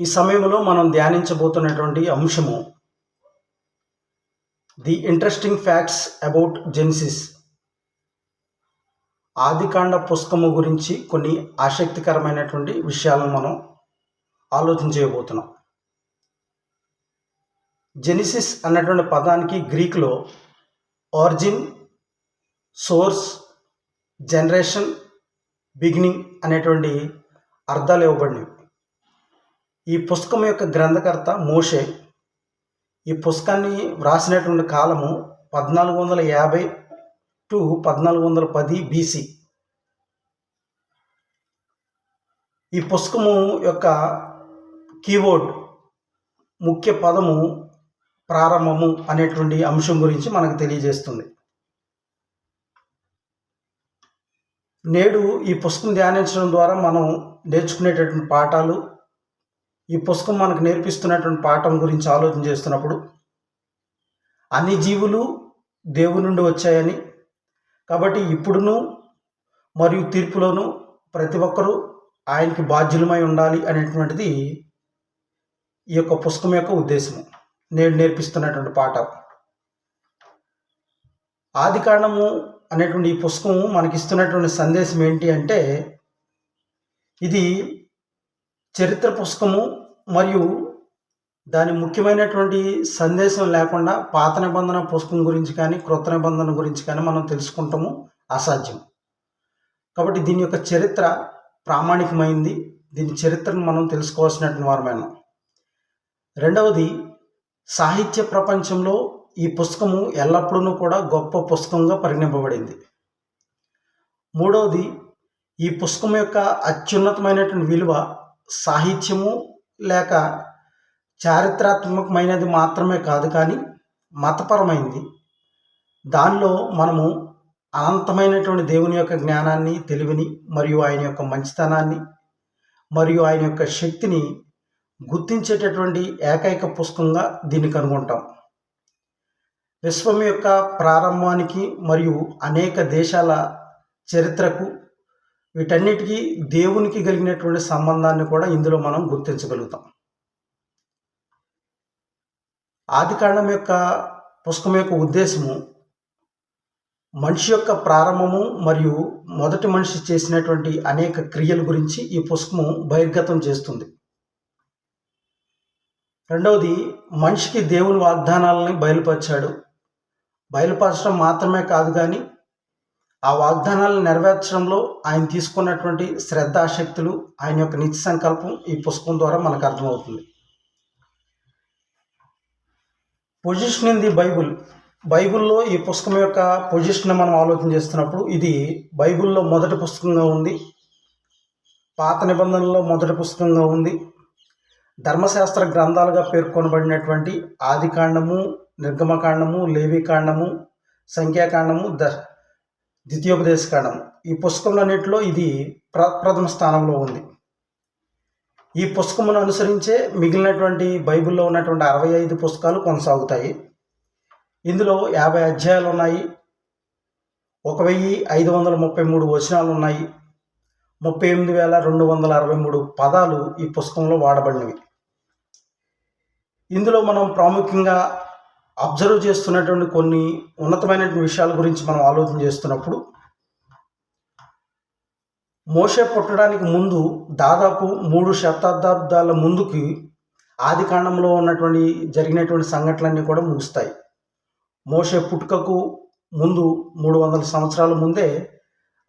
ఈ సమయంలో మనం ధ్యానించబోతున్నటువంటి అంశము the interesting facts about Genesis. ఆదికాండ పుస్తకము గురించి కొన్ని ఆసక్తికరమైనటువంటి విషయాలను మనం ఆలోచన చేయబోతున్నాం. జెనిసిస్ అన్నటువంటి పదానికి గ్రీకులో ఆరిజిన్ సోర్స్ జనరేషన్ బిగినింగ్ అనేటువంటి అర్థాలు ఇవ్వబడినవి. ఈ పుస్తకం యొక్క గ్రంథకర్త మోషే ఈ పుస్తకాన్ని వ్రాసినటువంటి కాలము పద్నాలుగు వందల యాభై టు పద్నాలుగు వందల పది బీసీ ఈ పుస్తకము యొక్క కీవర్డ్ ముఖ్య పదము ప్రారంభము అనేటువంటి అంశం గురించి మనకు తెలియజేస్తుంది. నేడు ఈ పుస్తకం ధ్యానించడం ద్వారా మనం నేర్చుకునేటటువంటి పాఠాలు ఈ పుస్తకం మనకు నేర్పిస్తున్నటువంటి పాఠం గురించి ఆలోచన చేస్తున్నప్పుడు అన్ని జీవులు దేవుని నుండి వచ్చాయని. కాబట్టి ఇప్పుడును మరియు తీర్పులోను ప్రతి ఒక్కరూ ఆయనకి బాధ్యులమై ఉండాలి అనేటువంటిది ఈ యొక్క పుస్తకం యొక్క ఉద్దేశం నేను నేర్పిస్తున్నటువంటి పాఠం. ఆది కారణము అనేటువంటి ఈ పుస్తకం మనకి ఇస్తున్నటువంటి సందేశం ఏంటి అంటే ఇది చరిత్ర పుస్తకము మరియు దాని ముఖ్యమైనటువంటి సందేశం లేకుండా పాత నిబంధన పుస్తకం గురించి కానీ క్రొత్త నిబంధన గురించి కానీ మనం తెలుసుకుంటాము. అసాధ్యం. కాబట్టి దీని యొక్క చరిత్ర ప్రామాణికమైంది. దీని చరిత్రను మనం తెలుసుకోవాల్సినటువంటి వారమైన రెండవది సాహిత్య ప్రపంచంలో ఈ పుస్తకము ఎల్లప్పుడూ కూడా గొప్ప పుస్తకంగా పరిగణింపబడింది. మూడవది ఈ పుస్తకం యొక్క అత్యున్నతమైనటువంటి విలువ సాహిత్యము లేక చారిత్రాత్మకమైనది మాత్రమే కాదు కానీ మతపరమైంది. దానిలో మనము అనంతమైనటువంటి దేవుని యొక్క జ్ఞానాన్ని తెలివిని మరియు ఆయన యొక్క మంచితనాన్ని మరియు ఆయన యొక్క శక్తిని గుర్తించేటటువంటి ఏకైక పుస్తకంగా దీన్ని కనుగొంటాం. విశ్వం యొక్క ప్రారంభానికి మరియు అనేక దేశాల చరిత్రకు వీటన్నిటికీ దేవునికి కలిగినటువంటి సంబంధాన్ని కూడా ఇందులో మనం గుర్తించగలుగుతాం. ఆదికాండం యొక్క పుస్తకం యొక్క ఉద్దేశము మనిషి యొక్క ప్రారంభము మరియు మొదటి మనిషి చేసినటువంటి అనేక క్రియల గురించి ఈ పుస్తకము బహిర్గతం చేస్తుంది. రెండవది మనిషికి దేవుని వాగ్దానాలని బయలుపరిచాడు. బయలుపరచడం మాత్రమే కాదు కానీ ఆ వాగ్దానాలను నెరవేర్చడంలో ఆయన తీసుకున్నటువంటి శ్రద్ధాశక్తులు ఆయన యొక్క నిత్య సంకల్పం ఈ పుస్తకం ద్వారా మనకు అర్థమవుతుంది. పొజిషన్ ఇన్ ది బైబుల్ బైబిల్లో ఈ పుస్తకం యొక్క పొజిషన్ మనం ఆలోచన చేస్తున్నప్పుడు ఇది బైబిల్లో మొదటి పుస్తకంగా ఉంది. పాత నిబంధనలో మొదటి పుస్తకంగా ఉంది. ధర్మశాస్త్ర గ్రంథాలుగా పేర్కొనబడినటువంటి ఆదికాండము నిర్గమకాండము లేవికాండము సంఖ్యాకాండము ద ద్వితీయోపదేశకాండం ఈ పుస్తకంలోన్నింటిలో ఇది ప్ర ప్రథమ స్థానంలో ఉంది. ఈ పుస్తకమును అనుసరించే మిగిలినటువంటి బైబిల్లో ఉన్నటువంటి అరవై ఐదు పుస్తకాలు కొనసాగుతాయి. ఇందులో యాభై అధ్యాయాలు ఉన్నాయి. ఒక వెయ్యి ఐదు వందల ముప్పై మూడు వచనాలు ఉన్నాయి. ముప్పై ఎనిమిది వేల రెండు వందల అరవై మూడు పదాలు ఈ పుస్తకంలో వాడబడినవి. ఇందులో మనం ప్రాముఖ్యంగా అబ్జర్వ్ చేస్తున్నటువంటి కొన్ని ఉన్నతమైనటువంటి విషయాల గురించి మనం ఆలోచన చేస్తున్నప్పుడు మోషే పుట్టడానికి ముందు దాదాపు మూడు శతాబ్దాల ముందుకి ఆది కాండంలో ఉన్నటువంటి జరిగినటువంటి సంఘటనలన్నీ కూడా ముగుస్తాయి. మోషే పుట్టుకకు ముందు మూడు వందల సంవత్సరాల ముందే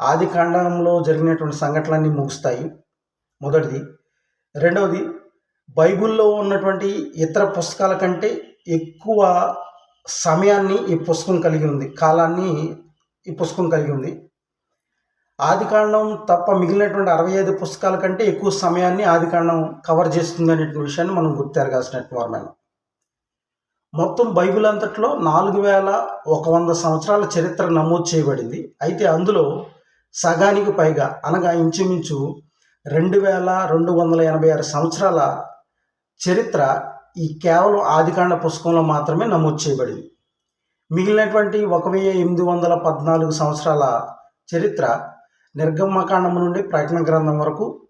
ఆది కాండంలో జరిగినటువంటి సంఘటనలన్నీ ముగుస్తాయి. మొదటిది. రెండవది బైబిల్లో ఉన్నటువంటి ఇతర పుస్తకాల కంటే ఎక్కువ సమయాన్ని ఈ పుస్తకం కలిగి ఉంది కాలాన్ని ఈ పుస్తకం కలిగి ఉంది. ఆదికాండం తప్ప మిగిలినటువంటి అరవై ఐదు పుస్తకాల కంటే ఎక్కువ సమయాన్ని ఆదికాండం కవర్ చేస్తుంది అనేటువంటి విషయాన్ని మనం గుర్తెరగాల్సినటువంటి వారమైన. మొత్తం బైబిల్ అంతట్లో నాలుగు వేల ఒక వంద సంవత్సరాల చరిత్ర నమోదు చేయబడింది. అయితే అందులో సగానికి పైగా అనగా ఇంచుమించు రెండు వేల రెండు వందల ఎనభై ఆరు సంవత్సరాల చరిత్ర ఈ కేవలం ఆదికాండ పుస్తకంలో మాత్రమే నమోదు చేయబడింది. మిగిలినటువంటి ఒక వెయ్యి ఎనిమిది వందల పద్నాలుగు సంవత్సరాల చరిత్ర నిర్గమకాండం నుండి ప్రకటన గ్రంథం వరకు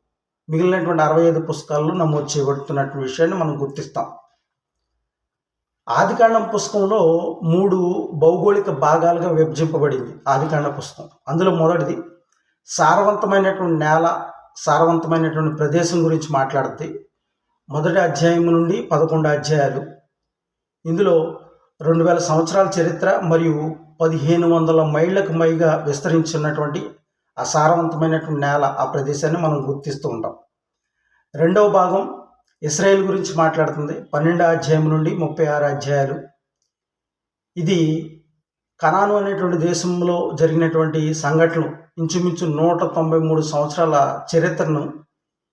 మిగిలినటువంటి అరవై ఐదు పుస్తకాల్లో నమోదు చేయబడుతున్నటువంటి విషయాన్ని మనం గుర్తిస్తాం. ఆదికాండం పుస్తకంలో మూడు భౌగోళిక భాగాలుగా విభజింపబడింది ఆదికాండ పుస్తకం. అందులో మొదటిది సారవంతమైనటువంటి నేల సారవంతమైనటువంటి ప్రదేశం గురించి మాట్లాడుతుంది మొదటి అధ్యాయం నుండి పదకొండు అధ్యాయాలు. ఇందులో రెండు వేల సంవత్సరాల చరిత్ర మరియు పదిహేను వందల మైళ్ళకు మైగా విస్తరించినటువంటి ఆ సారవంతమైనటువంటి నేల ఆ ప్రదేశాన్ని మనం గుర్తిస్తూ ఉంటాం. రెండవ భాగం ఇస్రాయేల్ గురించి మాట్లాడుతుంది. పన్నెండో అధ్యాయం నుండి ముప్పై ఆరు అధ్యాయాలు. ఇది కనాను అనేటువంటి దేశంలో జరిగినటువంటి సంఘటనలు. ఇంచుమించు నూట తొంభై మూడు సంవత్సరాల చరిత్రను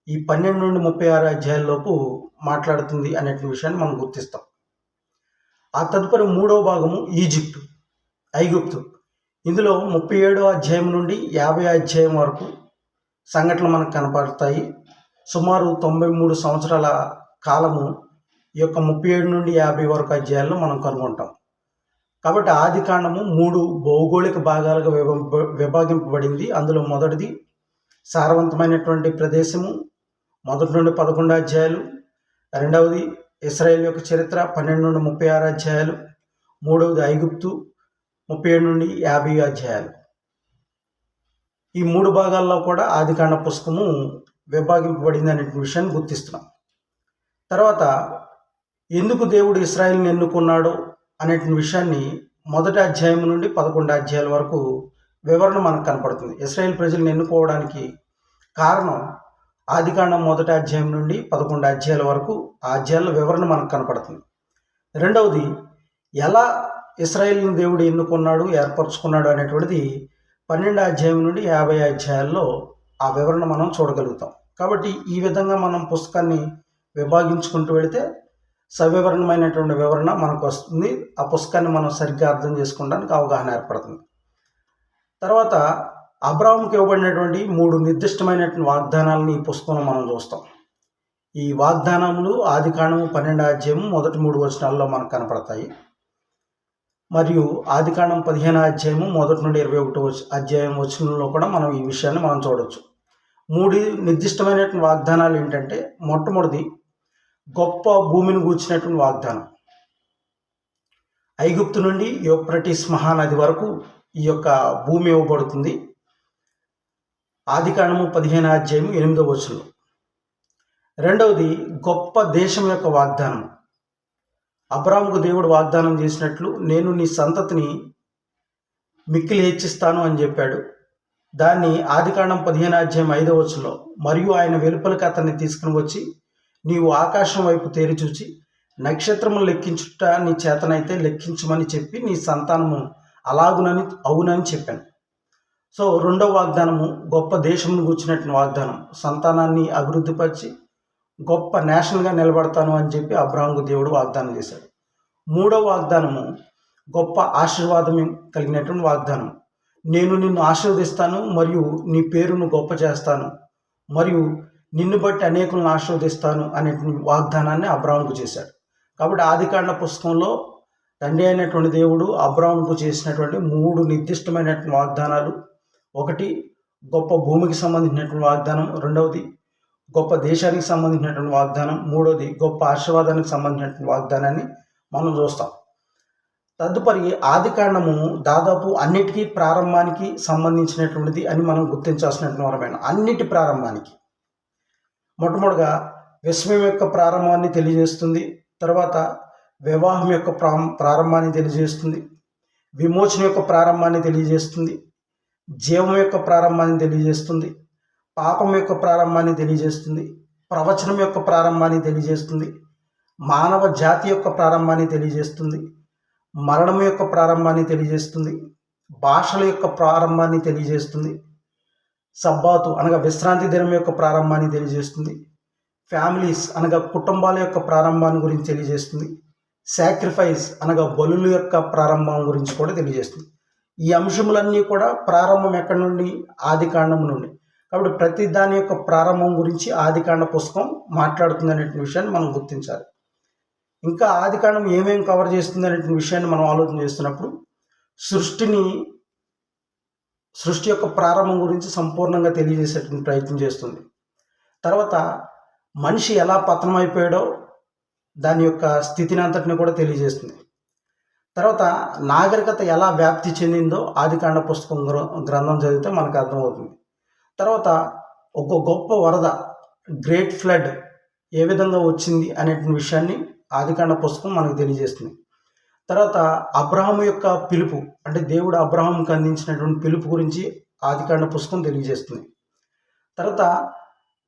ఈ పన్నెండు నుండి ముప్పై ఆరు అధ్యాయాలలోపు మాట్లాడుతుంది అనే విషయాన్ని మనం గుర్తిస్తాం. ఆ తదుపరి మూడవ భాగము ఈజిప్టు ఐగుప్తు. ఇందులో ముప్పై ఏడో అధ్యాయం నుండి యాభై అధ్యాయం వరకు సంఘటనలు మనకు కనపడతాయి. సుమారు తొంభై మూడు సంవత్సరాల కాలము ఈ యొక్క ముప్పై ఏడు నుండి యాభై వరకు అధ్యాయాలను మనం కనుగొంటాం. కాబట్టి ఆది కాండము మూడు భౌగోళిక భాగాలుగా విభ విభాగింపబడింది. అందులో మొదటిది సారవంతమైనటువంటి ప్రదేశము. మొదటి నుండి పదకొండు అధ్యాయాలు రెండవది ఇస్రాయేల్ యొక్క చరిత్ర పన్నెండు నుండి ముప్పై ఆరు అధ్యాయాలు మూడవది ఐగుప్తు ముప్పై ఏడు నుండి యాభై అధ్యాయాలు. ఈ మూడు భాగాల్లో కూడా ఆదికాండ పుస్తకము విభాగింపబడింది అనే విషయాన్ని గుర్తిస్తున్నాం. తర్వాత ఎందుకు దేవుడు ఇస్రాయిల్ని ఎన్నుకున్నాడో అనే విషయాన్ని మొదటి అధ్యాయం నుండి పదకొండు అధ్యాయాల వరకు వివరణ మనకు కనపడుతుంది. ఇస్రాయేల్ ప్రజలను ఎన్నుకోవడానికి కారణం ఆదికాండం మొదటి అధ్యాయం నుండి పదకొండు అధ్యాయాల వరకు ఆ అధ్యాయాల వివరణ మనకు కనపడుతుంది. రెండవది ఎలా ఇస్రాయేల్ని దేవుడు ఎన్నుకున్నాడు ఏర్పరచుకున్నాడు అనేటువంటిది పన్నెండు అధ్యాయం నుండి యాభై అధ్యాయాల్లో ఆ వివరణ మనం చూడగలుగుతాం. కాబట్టి ఈ విధంగా మనం పుస్తకాన్ని విభాగించుకుంటూ వెళితే సవివరణమైనటువంటి వివరణ మనకు వస్తుంది. ఆ పుస్తకాన్ని మనం సరిగ్గా అర్థం చేసుకోవడానికి అవగాహన ఏర్పడుతుంది. తర్వాత అబ్రాహంకి ఇవ్వబడినటువంటి మూడు నిర్దిష్టమైనటువంటి వాగ్దానాలను ఈ పుస్తకంలో మనం చూస్తాం. ఈ వాగ్దానములు ఆది కాండము పన్నెండు అధ్యాయము మొదటి మూడు వచనాల్లో మనకు కనపడతాయి. మరియు ఆది కాండం పదిహేను అధ్యాయము మొదటి నుండి ఇరవై ఒకటో అధ్యాయం వచనంలో కూడా మనం ఈ విషయాన్ని మనం చూడవచ్చు మూడు నిర్దిష్టమైనటువంటి వాగ్దానాలు ఏంటంటే మొట్టమొదటిది గొప్ప భూమిని కూర్చున్నటువంటి వాగ్దానం. ఐగుప్తు నుండి యోప్రటిస్ మహానది వరకు ఈ యొక్క భూమి ఇవ్వబడుతుంది. ఆదికాండము పదిహేను అధ్యాయం ఎనిమిదవ వచనం రెండవది గొప్ప దేశం యొక్క వాగ్దానం అబ్రాముకు దేవుడు వాగ్దానం చేసినట్లు నేను నీ సంతతిని మిక్కిలి హెచ్చిస్తాను అని చెప్పాడు. దాన్ని ఆదికాండం పదిహేను అధ్యాయం ఐదవ వచ్చులో మరియు ఆయన వెలుపలికి అతన్ని తీసుకుని వచ్చి నీవు ఆకాశం వైపు తేరిచూచి నక్షత్రము నక్షత్రములు లెక్కించుట నీ చేతనైతే లెక్కించమని చెప్పి నీ సంతానము అలాగునని అవునని చెప్పాను. సో రెండవ వాగ్దానము గొప్ప దేశంను కూర్చున్నట్టు వాగ్దానం సంతానాన్ని అభివృద్ధిపరిచి గొప్ప నేషనల్గా నిలబడతాను అని చెప్పి అబ్రాహంకు దేవుడు వాగ్దానం చేశాడు. మూడవ వాగ్దానము గొప్ప ఆశీర్వాదం కలిగినటువంటి వాగ్దానం. నేను నిన్ను ఆశీర్వదిస్తాను మరియు నీ పేరును గొప్ప చేస్తాను మరియు నిన్ను బట్టి అనేకులను ఆశీర్వదిస్తాను అనే వాగ్దానాన్ని అబ్రాహంకు చేశాడు. కాబట్టి ఆదికాండ పుస్తకంలో తండ్రి అయినటువంటి దేవుడు అబ్రాహంకు చేసినటువంటి మూడు నిర్దిష్టమైనటువంటి వాగ్దానాలు. ఒకటి గొప్ప భూమికి సంబంధించినటువంటి వాగ్దానం. రెండవది గొప్ప దేశానికి సంబంధించినటువంటి వాగ్దానం. మూడవది గొప్ప ఆశీర్వాదానికి సంబంధించినటువంటి వాగ్దానాన్ని మనం చూస్తాం. తదుపరి ఆది కారణము దాదాపు అన్నిటికీ ప్రారంభానికి సంబంధించినటువంటిది అని మనం గుర్తించాల్సినటువంటి వరమైన అన్నిటి ప్రారంభానికి. మొట్టమొదటిగా విశ్వం యొక్క ప్రారంభాన్ని తెలియజేస్తుంది. తర్వాత వివాహం యొక్క ప్రా ప్రారంభాన్ని తెలియజేస్తుంది. విమోచన యొక్క ప్రారంభాన్ని తెలియజేస్తుంది. జీవం యొక్క ప్రారంభాన్ని తెలియజేస్తుంది. పాపం యొక్క ప్రారంభాన్ని తెలియజేస్తుంది. ప్రవచనం యొక్క ప్రారంభాన్ని తెలియజేస్తుంది. మానవ జాతి యొక్క ప్రారంభాన్ని తెలియజేస్తుంది. మరణం యొక్క ప్రారంభాన్ని తెలియజేస్తుంది. భాషల యొక్క ప్రారంభాన్ని తెలియజేస్తుంది. సబ్బాతు అనగా విశ్రాంతి దినం యొక్క ప్రారంభాన్ని తెలియజేస్తుంది. ఫ్యామిలీస్ అనగా కుటుంబాల యొక్క ప్రారంభాన్ని గురించి తెలియజేస్తుంది. సాక్రిఫైస్ అనగా బలుల యొక్క ప్రారంభం గురించి కూడా తెలియజేస్తుంది. ఈ అంశములన్నీ కూడా ప్రారంభం ఎక్కడి నుండి? ఆది కాండం నుండి. కాబట్టి ప్రతి దాని యొక్క ప్రారంభం గురించి ఆదికాండ పుస్తకం మాట్లాడుతుంది అనేటువంటి విషయాన్ని మనం గుర్తించాలి. ఇంకా ఆదికాండం ఏమేమి కవర్ చేస్తుంది అనేటువంటి విషయాన్ని మనం ఆలోచన చేస్తున్నప్పుడు సృష్టిని సృష్టి యొక్క ప్రారంభం గురించి సంపూర్ణంగా తెలియజేసేటువంటి ప్రయత్నం చేస్తుంది. తర్వాత మనిషి ఎలా పతనం అయిపోయాడో దాని యొక్క స్థితిని అంతటిని కూడా తెలియజేస్తుంది. తర్వాత నాగరికత ఎలా వ్యాప్తి చెందిందో ఆదికాండ పుస్తకం గ్రంథం చదివితే మనకు అర్థమవుతుంది. తర్వాత ఒక గొప్ప వరద గ్రేట్ ఫ్లడ్ ఏ విధంగా వచ్చింది అనే విషయాన్ని ఆదికాండ పుస్తకం మనకు తెలియజేస్తుంది. తర్వాత అబ్రహం యొక్క పిలుపు అంటే దేవుడు అబ్రహాంకి అందించినటువంటి పిలుపు గురించి ఆదికాండ పుస్తకం తెలియజేస్తుంది. తర్వాత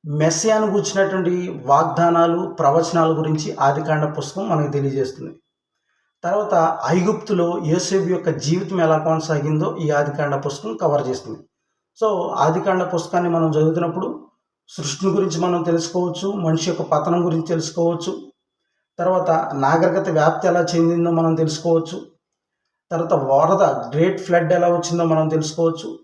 మెస్సియాను కూర్చున్నటువంటి వాగ్దానాలు ప్రవచనాల గురించి ఆదికాండ పుస్తకం మనకు తెలియజేస్తుంది. తర్వాత ఐగుప్తులో యేసేపు యొక్క జీవితం ఎలా కొనసాగిందో ఈ ఆదికాండ పుస్తకం కవర్ చేస్తుంది. సో ఆదికాండ పుస్తకాన్ని మనం చదువుతున్నప్పుడు సృష్టిని గురించి మనం తెలుసుకోవచ్చు మనిషి యొక్క పతనం గురించి తెలుసుకోవచ్చు తర్వాత నాగరికత వ్యాప్తి ఎలా చెందిందో మనం తెలుసుకోవచ్చు తర్వాత వరద గ్రేట్ ఫ్లడ్ ఎలా వచ్చిందో మనం తెలుసుకోవచ్చు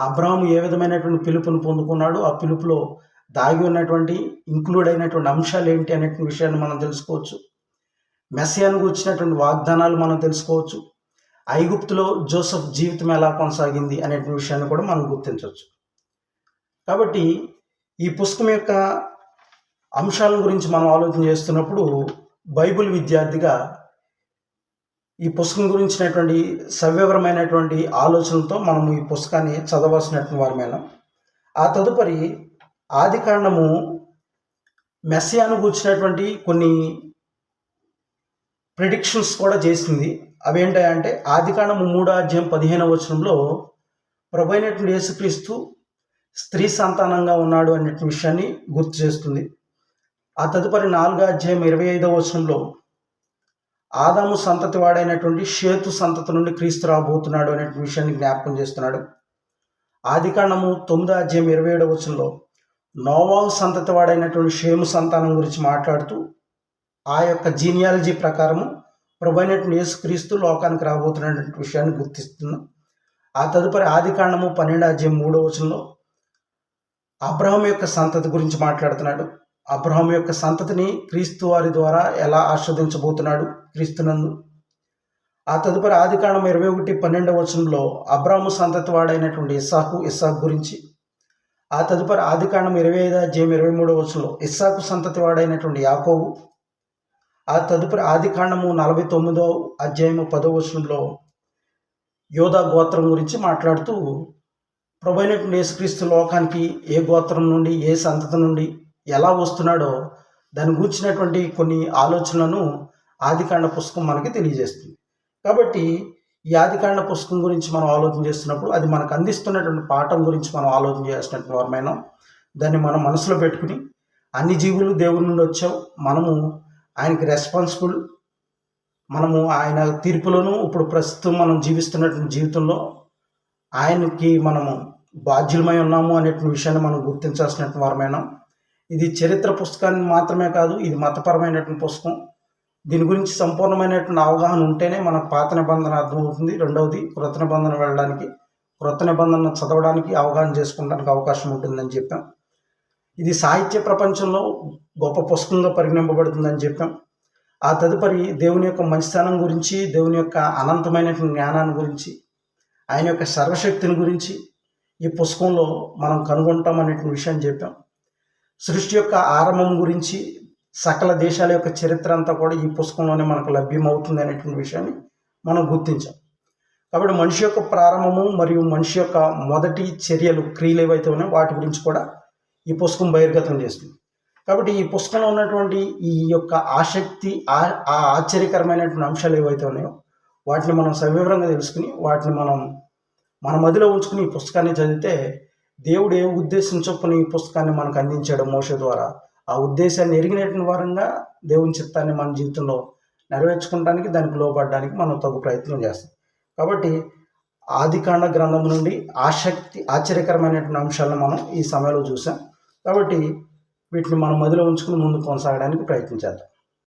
అబ్రాహం ఏ విధమైనటువంటి పిలుపుని పొందుకున్నాడు ఆ పిలుపులో దాగి ఉన్నటువంటి ఇంక్లూడ్ అయినటువంటి అంశాలు ఏంటి అనేటువంటి విషయాన్ని మనం తెలుసుకోవచ్చు. మెస్సియానికి వచ్చినటువంటి వాగ్దానాలు మనం తెలుసుకోవచ్చు. ఐగుప్తులో జోసఫ్ జీవితం ఎలా కొనసాగింది అనే విషయాన్ని కూడా మనం గుర్తించవచ్చు. కాబట్టి ఈ పుస్తకం యొక్క అంశాల గురించి మనం ఆలోచన చేస్తున్నప్పుడు బైబిల్ విద్యార్థిగా ఈ పుస్తకం గురించినటువంటి సవివరమైనటువంటి ఆలోచనలతో మనము ఈ పుస్తకాన్ని చదవాల్సినటువంటి వారమైన ఆ తదుపరి ఆది కాండము మెస్సియాను కూర్చున్నటువంటి కొన్ని ప్రిడిక్షన్స్ కూడా చేసింది. అవేంటంటే ఆది కాండము మూడో అధ్యాయం పదిహేనవ వచనంలో ప్రభు అయినటువంటి యేసుక్రీస్తు స్త్రీ సంతానంగా ఉన్నాడు అనే విషయాన్ని గుర్తు చేస్తుంది. ఆ తదుపరి నాలుగో అధ్యాయం ఇరవై ఐదవ వచనంలో ఆదాము సంతతి వాడైనటువంటి షేతు సంతతి నుండి క్రీస్తు రాబోతున్నాడు అనే విషయాన్ని జ్ఞాపకం చేస్తున్నాడు. ఆది కాండము తొమ్మిదో అధ్యాయం ఇరవై ఏడవ వచనంలో నోవాల్ సంతతి వాడైనటువంటి షేము సంతానం గురించి మాట్లాడుతూ ఆ యొక్క జీనియాలజీ ప్రకారము ప్రభుత్వ యేసుక్రీస్తు లోకానికి రాబోతున్నటువంటి విషయాన్ని గుర్తిస్తున్నాం. ఆ తదుపరి ఆది కాండము పన్నెండు అధ్యాయం మూడో వచనంలో అబ్రహం యొక్క సంతతి గురించి మాట్లాడుతున్నాడు. అబ్రహం యొక్క సంతతిని క్రీస్తు వారి ద్వారా ఎలా ఆస్వాదించబోతున్నాడు క్రీస్తునందు? ఆ తదుపరి ఆది కాండం ఇరవై ఒకటి పన్నెండవ వచనంలో అబ్రాహము సంతతి వాడైనటువంటి ఇస్సాకు ఇస్సాకు గురించి ఆ తదుపరి ఆదికాండం ఇరవై ఐదు అధ్యాయం ఇరవై మూడో వచనంలో ఇస్సాకు సంతతి వాడైనటువంటి యాకోబు. ఆ తదుపరి ఆదికాండము నలభై తొమ్మిదో అధ్యాయము పదో వచనంలో యోధా గోత్రం గురించి మాట్లాడుతూ ప్రభు అయినటువంటి యేసుక్రీస్తు లోకానికి ఏ గోత్రం నుండి ఏ సంతతి నుండి ఎలా వస్తున్నాడో దాని గూర్చినటువంటి కొన్ని ఆలోచనలను ఆదికాండ పుస్తకం మనకి తెలియజేస్తుంది. కాబట్టి ఈ ఆదికాండ పుస్తకం గురించి మనం ఆలోచన చేస్తున్నప్పుడు అది మనకు అందిస్తున్నటువంటి పాఠం గురించి మనం ఆలోచన చేసినటువంటి వారమైన దాన్ని మనం మనసులో పెట్టుకుని అన్ని జీవులు దేవుడి నుండి వచ్చావు మనము ఆయనకి రెస్పాన్సిబుల్ మనము ఆయన తీర్పులను ఇప్పుడు ప్రస్తుతం మనం జీవిస్తున్నటువంటి జీవితంలో ఆయనకి మనము బాధ్యులమై ఉన్నాము అనేటువంటి విషయాన్ని మనం గుర్తించాల్సినటువంటి వారమైనా. ఇది చరిత్ర పుస్తకాన్ని మాత్రమే కాదు ఇది మతపరమైనటువంటి పుస్తకం. దీని గురించి సంపూర్ణమైనటువంటి అవగాహన ఉంటేనే మనకు పాత నిబంధన అర్థమవుతుంది. రెండవది కృత నిబంధన వెళ్ళడానికి కృత నిబంధన చదవడానికి అవగాహన చేసుకోవడానికి అవకాశం ఉంటుందని చెప్పాం. ఇది సాహిత్య ప్రపంచంలో గొప్ప పుస్తకంగా పరిగణింపబడుతుందని చెప్పాం. ఆ తదుపరి దేవుని యొక్క మంచితనం గురించి దేవుని యొక్క అనంతమైనటువంటి జ్ఞానాన్ని గురించి ఆయన యొక్క సర్వశక్తిని గురించి ఈ పుస్తకంలో మనం కనుగొంటాం అనేటువంటి విషయం చెప్పాం. సృష్టి యొక్క ఆరంభం గురించి సకల దేశాల యొక్క చరిత్ర అంతా కూడా ఈ పుస్తకంలోనే మనకు లభ్యమవుతుంది అనేటువంటి విషయాన్ని మనం గుర్తించాం. కాబట్టి మనిషి యొక్క ప్రారంభము మరియు మనిషి యొక్క మొదటి చర్యలు క్రియలు ఏవైతే ఉన్నాయో వాటి గురించి కూడా ఈ పుస్తకం బహిర్గతం చేస్తుంది. కాబట్టి ఈ పుస్తకంలో ఉన్నటువంటి ఈ యొక్క ఆసక్తి ఆ ఆశ్చర్యకరమైనటువంటి అంశాలు ఏవైతే ఉన్నాయో వాటిని మనం సవివరంగా తెలుసుకుని వాటిని మనం మన మదిలో ఉంచుకుని ఈ పుస్తకాన్ని చదివితే దేవుడు ఏ ఉద్దేశం చొప్పున ఈ పుస్తకాన్ని మనకు అందించాడు మోష ద్వారా ఆ ఉద్దేశాన్ని ఎరిగినటువంటి వారంగా దేవుని చిత్తాన్ని మన జీవితంలో నెరవేర్చుకోవడానికి దానికి లోపడడానికి మనం తగు ప్రయత్నం చేస్తాం. కాబట్టి ఆదికాండ గ్రంథం నుండి ఆసక్తి ఆశ్చర్యకరమైనటువంటి అంశాలను మనం ఈ సమయంలో చూసాం. కాబట్టి వీటిని మనం మదిలో ఉంచుకుని ముందు కొనసాగడానికి ప్రయత్నించేద్దాం.